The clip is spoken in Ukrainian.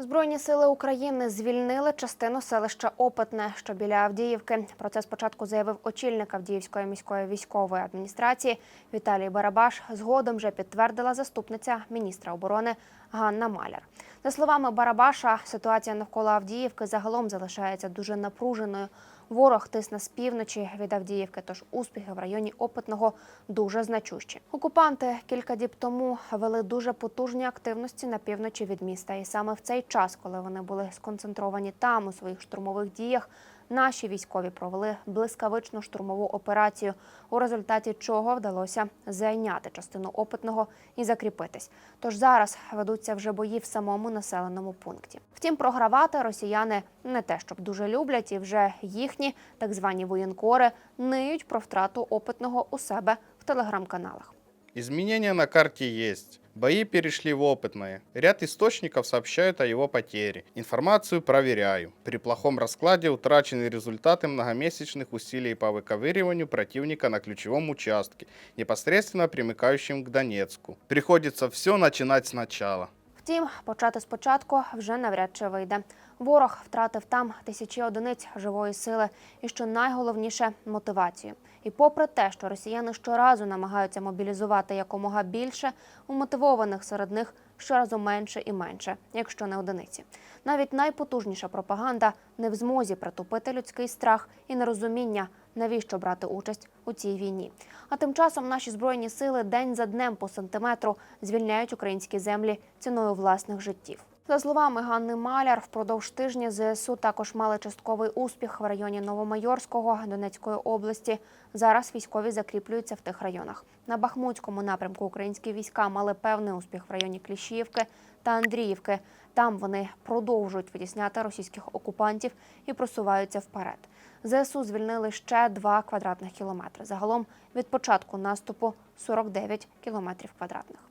Збройні сили України звільнили частину селища Опитне, що біля Авдіївки. Про це спочатку заявив очільник Авдіївської міської військової адміністрації Віталій Барабаш. Згодом вже підтвердила заступниця міністра оборони Ганна Маляр. За словами Барабаша, ситуація навколо Авдіївки загалом залишається дуже напруженою. Ворог тисне з півночі від Авдіївки, тож успіхи в районі Опитного дуже значущі. Окупанти кілька діб тому вели дуже потужні активності на півночі від міста. І саме в цей час, коли вони були сконцентровані там у своїх штурмових діях, наші військові провели блискавичну штурмову операцію, у результаті чого вдалося зайняти частину опитного і закріпитись. Тож зараз ведуться вже бої в самому населеному пункті. Втім, програвати росіяни не те, щоб дуже люблять, і вже їхні так звані воєнкори ниють про втрату опитного у себе в телеграм-каналах. Изменения на карте есть. Бои перешли в опытные. Ряд источников сообщают о его потере. Информацию проверяю. При плохом раскладе утрачены результаты многомесячных усилий по выковыриванию противника на ключевом участке, непосредственно примыкающем к Донецку. Приходится все начинать сначала. Втім, почати спочатку вже навряд чи вийде. Ворог втратив там тисячі одиниць живої сили і, що найголовніше, мотивацію. І попри те, що росіяни щоразу намагаються мобілізувати якомога більше, умотивованих серед них щоразу менше і менше, якщо не одиниці. Навіть найпотужніша пропаганда не в змозі притупити людський страх і нерозуміння, навіщо брати участь у цій війні. А тим часом наші збройні сили день за днем по сантиметру звільняють українські землі ціною власних життів. За словами Ганни Маляр, впродовж тижня ЗСУ також мали частковий успіх в районі Новомайорського Донецької області. Зараз військові закріплюються в тих районах. На Бахмутському напрямку українські війська мали певний успіх в районі Кліщіївки та Андріївки. Там вони продовжують витісняти російських окупантів і просуваються вперед. ЗСУ звільнили ще 2 квадратних кілометри. Загалом від початку наступу 49 кілометрів квадратних.